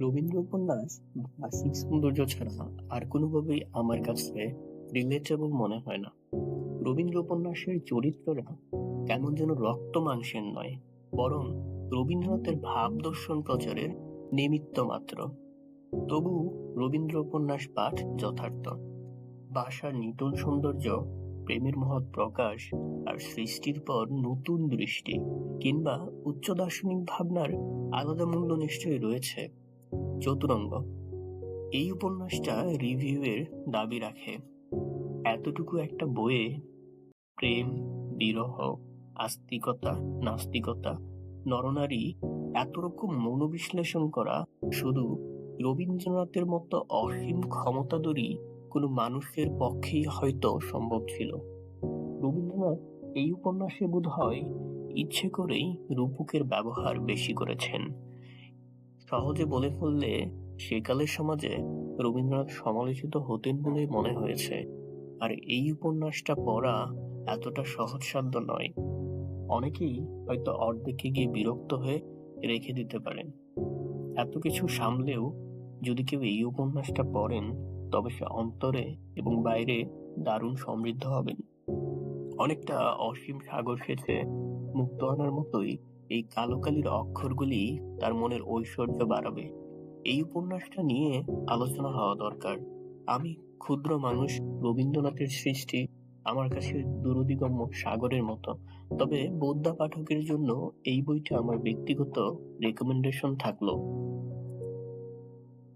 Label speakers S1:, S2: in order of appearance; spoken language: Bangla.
S1: রবীন্দ্র উপন্যাস ভাষিক সৌন্দর্য ছাড়া আর কোনোভাবেই আমার কাছে রিলেটেবল মনে হয় না। রবীন্দ্র উপন্যাসের চরিত্ররা কেমন যেন রক্ত মাংসের নয়, বরং রবীন্দ্রনাথের ভাব দর্শন প্রচারের নিমিত্ত মাত্র। তবু রবীন্দ্র উপন্যাস পাঠ যথার্থ। ভাষার নিটল সৌন্দর্য, প্রেমের মহৎ প্রকাশ আর সৃষ্টির পর নতুন দৃষ্টি কিংবা উচ্চ দার্শনিক ভাবনার আলাদা মূল্য নিশ্চয়ই রয়েছে। চতুরঙ্গ এই উপন্যাসটা রিভিউয়ের দাবি রাখে। এতটুকু একটা বইয়ে প্রেম, বিরহ, আস্তিকতা, নাস্তিকতা, নরনারী, এত রকম মনোবিশ্লেষণ করা শুধু রবীন্দ্রনাথের মতো অসীম ক্ষমতাধরী কোনো মানুষের পক্ষেই হয়তো সম্ভব ছিল। রবীন্দ্রনাথ এই উপন্যাসে বোধ হয় ইচ্ছে করেই রূপকের ব্যবহার বেশি করেছেন। সহজে বলে ফেললে সেকালের সমাজে রবীন্দ্রনাথ সমালোচিত হতেন বলে মনে হয়েছে। আর এই উপন্যাসটা পড়া এতটা সহজসাধ্য নয়। অনেকেই হয়তো অর্ধেকে গিয়ে বিরক্ত হয়ে রেখে দিতে পারেন। এত কিছু সামলেও যদি কেউ এই উপন্যাসটা পড়েন, তবে সে অন্তরে এবং বাইরে দারুণ সমৃদ্ধ হবেন। অনেকটা অসীম সাগর সেচে মুক্ত আনার মতোই এই কালো কালির অক্ষরগুলি তার মনের ঐশ্বর্য বাড়াবে। এই উপন্যাসটা নিয়ে আলোচনা হওয়া দরকার। আমি ক্ষুদ্র মানুষ, রবীন্দ্রনাথের সৃষ্টি, আমার কাছে দূরদিগম্য সাগরের মতো। তবে বোদ্ধা পাঠকের জন্য এই বইটা আমার ব্যক্তিগত রেকমেন্ডেশন থাকল।